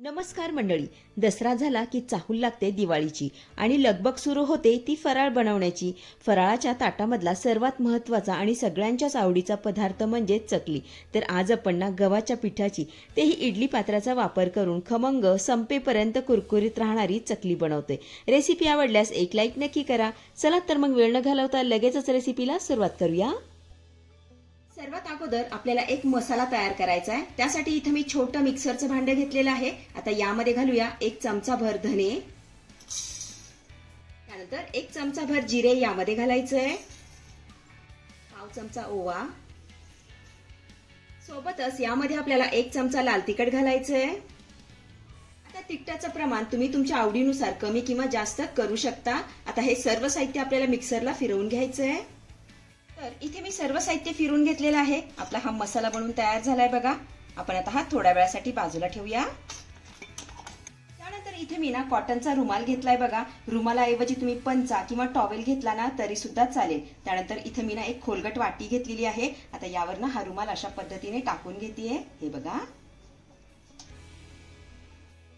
नमस्कार मंडळी. दसरा झाला की चाहूल लागते दिवाळीची आणि लगबग सुरू होते ती फराळ बनवण्याची. फराळाच्या ताटामधला सर्वात महत्त्वाचा आणि सगळ्यांच्याच आवडीचा पदार्थ म्हणजे चकली. तर आज आपण ना गव्हाच्या पिठाची तेही इडली पात्राचा वापर करून खमंग संपेपर्यंत कुरकुरीत राहणारी चकली बनवते. रेसिपी आवडल्यास एक लाईक नक्की करा. चला तर मग वेळ न घालवता लगेचच रेसिपीला सुरुवात करूया. सर्वात अगोदर आपल्याला एक मसाला तयार करायचा आहे. त्यासाठी इथं मी छोटं मिक्सरचं भांडं घेतलेलं आहे. आता यामध्ये घालूया एक चमचा भर धने. त्यानंतर एक चमचा भर जिरे यामध्ये घालायचं आहे पाव चमचा ओवा. सोबतच यामध्ये आपल्याला एक चमचा लाल तिखट घालायचं आहे आता तिखटाचं प्रमाण तुम्ही तुमच्या आवडीनुसार कमी किंवा जास्त करू शकता. आता हे सर्व साहित्य आपल्याला मिक्सरला फिरवून घ्यायचं आहे तर इथे मी सर्व साहित्य फिरून घेतलेलं आहे. आपला हा मसाला बनवून तयार झालाय बघा. आपण आता हा थोड्या वेळासाठी बाजूला ठेवूया. त्यानंतर इथे मी ना कॉटनचा रुमाल घेतलाय बघा. रुमालाऐवजी तुम्ही पंचा किंवा टॉवेल घेतला ना तरी सुद्धा चालेल. त्यानंतर इथे मी ना एक खोलगट वाटी घेतलेली आहे. आता यावर ना हा रुमाल अशा पद्धतीने टाकून घेते हे बघा.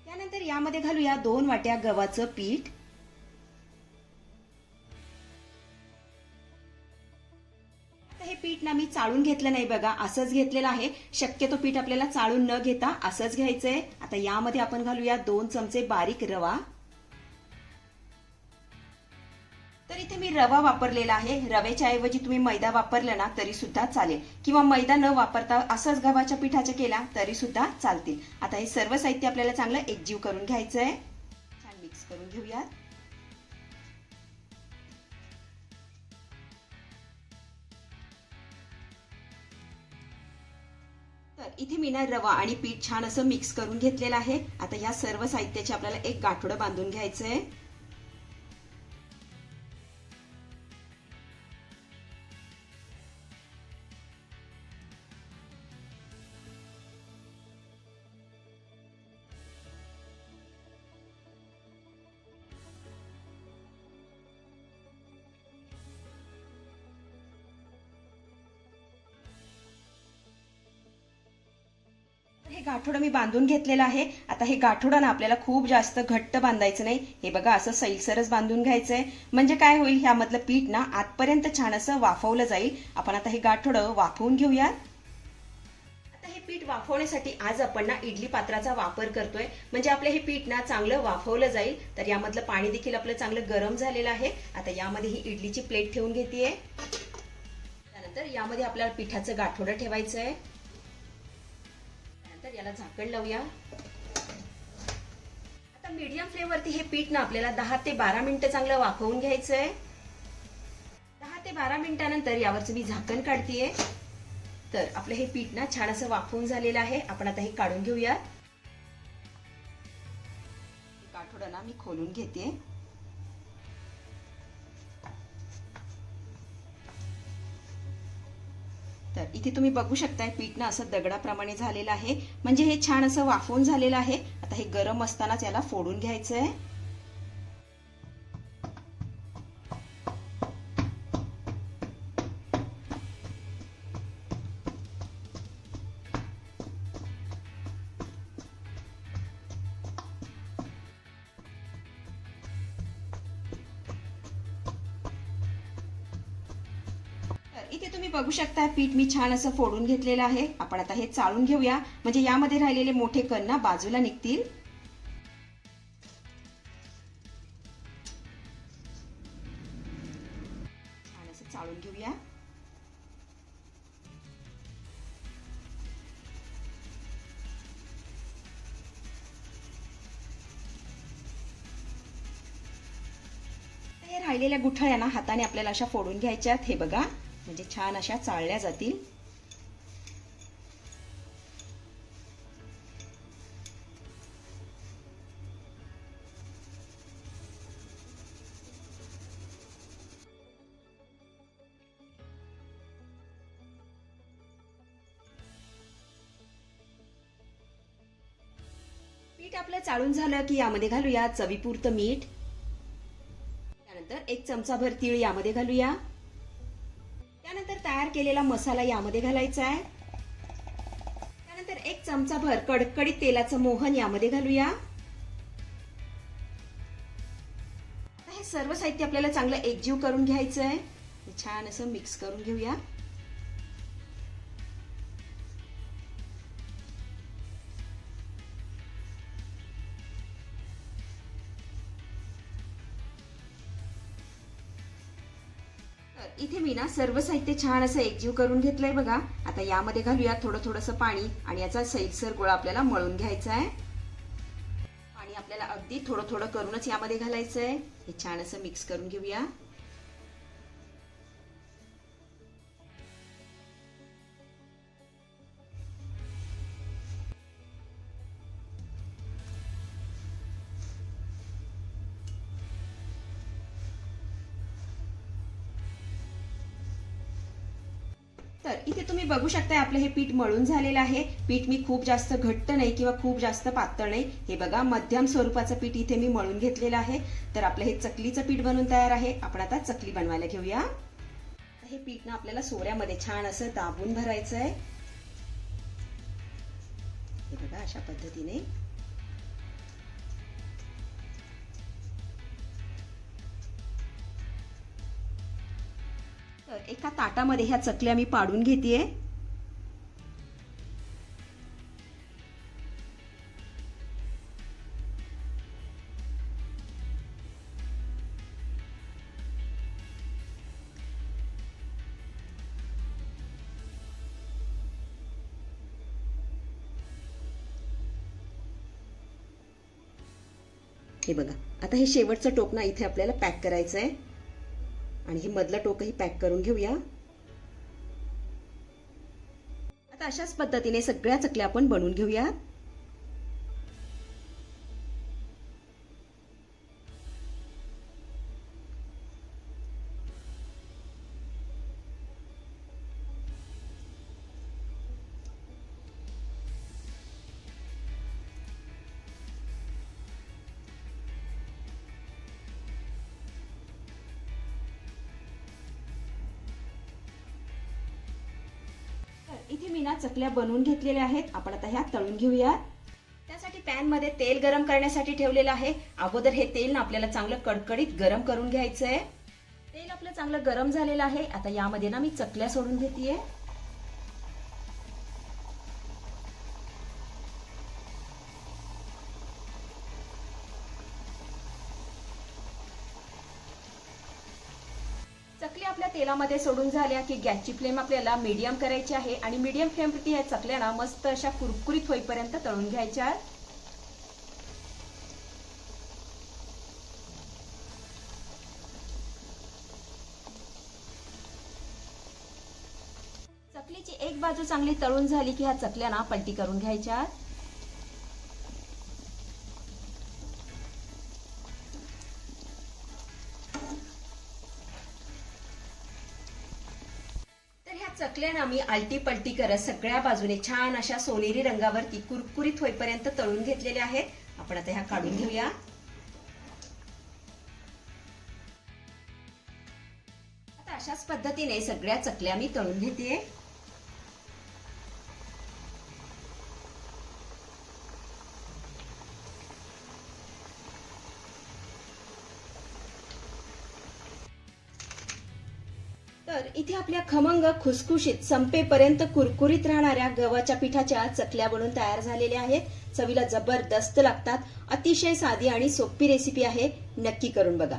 त्यानंतर यामध्ये घालूया दोन वाट्या गव्हाचं पीठ. पीठ चाळून घेतलं नाही बघा असंच घेतलेलं आहे. शक्यतो पीठ आपल्याला चाळून न घेता असंच घ्यायचंय. आता यामध्ये आपण घालूया दोन चमचे बारीक रवा. तर इथे मी रवा वापरलेला आहे. रव्याच्या ऐवजी तुम्ही मैदा वापरला ना तरी सुद्धा चालेल. किंवा मैदा न वापरता असंच गव्हाच्या पिठाच्या केला तरी सुद्धा चालतील. आता हे सर्व साहित्य आपल्याला चांगलं एकजीव करून घ्यायचंय. छान मिक्स करून घेऊयात. इथे मी ना रवा आणि पीठ छान असं मिक्स करून घेतलेलं आहे. आता या सर्व साहित्याची आपल्याला एक गाठोडं बांधून घ्यायचं आहे हे गाठोडं मी बांधून घेतलेलं आहे. आता हे गाठोडं ना आपल्याला खूप जास्त घट्ट बांधायचं नाही. हे बघा असं सैलसरच बांधून घ्यायचंय. म्हणजे काय होईल? ह्यामधलं पीठ ना आतपर्यंत छान असं वाफवलं जाईल. आपण आता हे गाठोडं वाफवून घेऊयात. आता हे पीठ वाफवण्यासाठी आज आपण ना इडली पात्राचा वापर करतोय. म्हणजे आपलं हे पीठ ना चांगलं वाफवलं जाईल. तर यामधलं पाणी देखील आपलं चांगलं गरम झालेलं आहे. आता यामध्ये ही इडलीची प्लेट ठेवून घेतेय. त्यानंतर यामध्ये आपल्याला पिठाचं गाठोडं ठेवायचं आहे याला झाकण लावूया. आता मीडियम फ्लेमवरती हे पीठ ना आपल्याला दहा ते बारा मिनिटं चांगलं वाफवून घ्यायचंय. दहा ते बारा मिनिटानंतर यावरचं मी झाकण काढतीये. तर आपलं हे पीठ ना छान असं वाफवून झालेलं आहे. आपण आता हे काढून घेऊया काठोडं ना मी खोलून घेते. इथे तुम्ही बघू शकताय पीठ ना असं दगडाप्रमाणे झालेलं आहे. म्हणजे हे छान असं वाफवून झालेलं आहे. आता हे गरम असतानाच याला फोडून घ्यायचं आहे म्हणजे तुम्ही बघू शकता पीठ मी छान असं फोडून घेतलेलं आहे. आपण आता हे चाळून घेऊया. म्हणजे यामध्ये राहिलेले मोठे कण बाजूला निघतील. छान असं चाळून घेऊया. हे राहिलेल्या गुठळ्या ना हाताने आपल्याला अशा फोडून घ्यायच्यात. हे बघा. म्हणजे छान अशा चाळल्या जातील. पीठ आपलं चाळून झालं की यामध्ये घालूया चवीपुरतं मीठ. त्यानंतर एक चमचाभर तीळ यामध्ये घालूया. तयार केलेला मसाला यामध्ये घालायचा आहे. त्यानंतर एक चमचा भर कडकडीत तेलाचं मोहन यामध्ये घालूया. हे सर्व साहित्य आपल्याला चांगलं एकजीव करून घ्यायचं आहे छान असं मिक्स करून घेऊया. इथे मी ना सर्व साहित्य छान असं एकजीव करून घेतलंय बघा. आता यामध्ये घालूया थोडं थोडंसं पाणी आणि याचा सैलसर गोळा आपल्याला मळून घ्यायचा आहे. पाणी आपल्याला अगदी थोडं थोडं करूनच यामध्ये घालायचं आहे हे छान असं मिक्स करून घेऊया. तर इथे तुम्ही बघू शकताय आपलं हे पीठ मळून झालेलं आहे. पीठ मी खूप जास्त घट्ट नाही किंवा खूप जास्त पातळ नाही. हे बघा मध्यम स्वरूपाचं पीठ इथे मी मळून घेतलेलं आहे. तर आपलं हे चकलीचं पीठ बनवून तयार आहे. आपण आता चकली बनवायला घेऊया. हे पीठ ना आपल्याला सोऱ्यामध्ये छान असं दाबून भरायचं आहे हे बघा अशा पद्धतीने. तर एका ताटामध्ये ह्या चकल्या मी पाडून घेते हे बघा आता हे शेवटचं टोक इथे आपल्याला पॅक करायचं आहे आणि हे मधलं टोकही पॅक करून घेऊया. आता अशाच पद्धतीने सगळ्या चकल्या आपण बनवून घेऊया इथे मी ना चकल्या बनवून घेतलेल्या आहेत. आपण आता ह्या तळून घेऊया. त्यासाठी पॅनमध्ये तेल गरम करण्यासाठी ठेवलेलं आहे. अगोदर हे तेल ना आपल्याला चांगलं कडकडीत गरम करून घ्यायचं आहे तेल आपलं चांगलं गरम झालेलं आहे. आता यामध्ये ना मी चकल्या सोडून घेते आपल्या तेलामध्ये सोडून झाल्या की गॅसची फ्लेम आपल्याला मीडियम करायची आहे आणि मीडियम फ्लेमवरती ह्या चकल्या मस्त अशा कुरकुरीत होईपर्यंत तळून घ्यायच्या. चकलीची एक बाजू चांगली तळून झाली की ह्या चकल्या ना पलटी करून घ्यायच्या. टाकले ना मी आलटी पलटी करत सगळ्या बाजूने छान अशा सोनेरी रंगावरती कुरकुरीत होईपर्यंत तळून घेतलेल्या आहेत. आपण आता ह्या काढून घेऊया. आता अशाच पद्धतीने सगळ्या चकल्या मी तळून घेते इथे आपल्या खमंग खुसखुशीत संपेपर्यंत कुरकुरीत राहणाऱ्या गव्हाच्या पिठाच्या चकल्या बनून तयार झालेल्या आहेत. चवीला जबरदस्त लागतात. अतिशय साधी आणि सोपी रेसिपी आहे. नक्की करून बघा.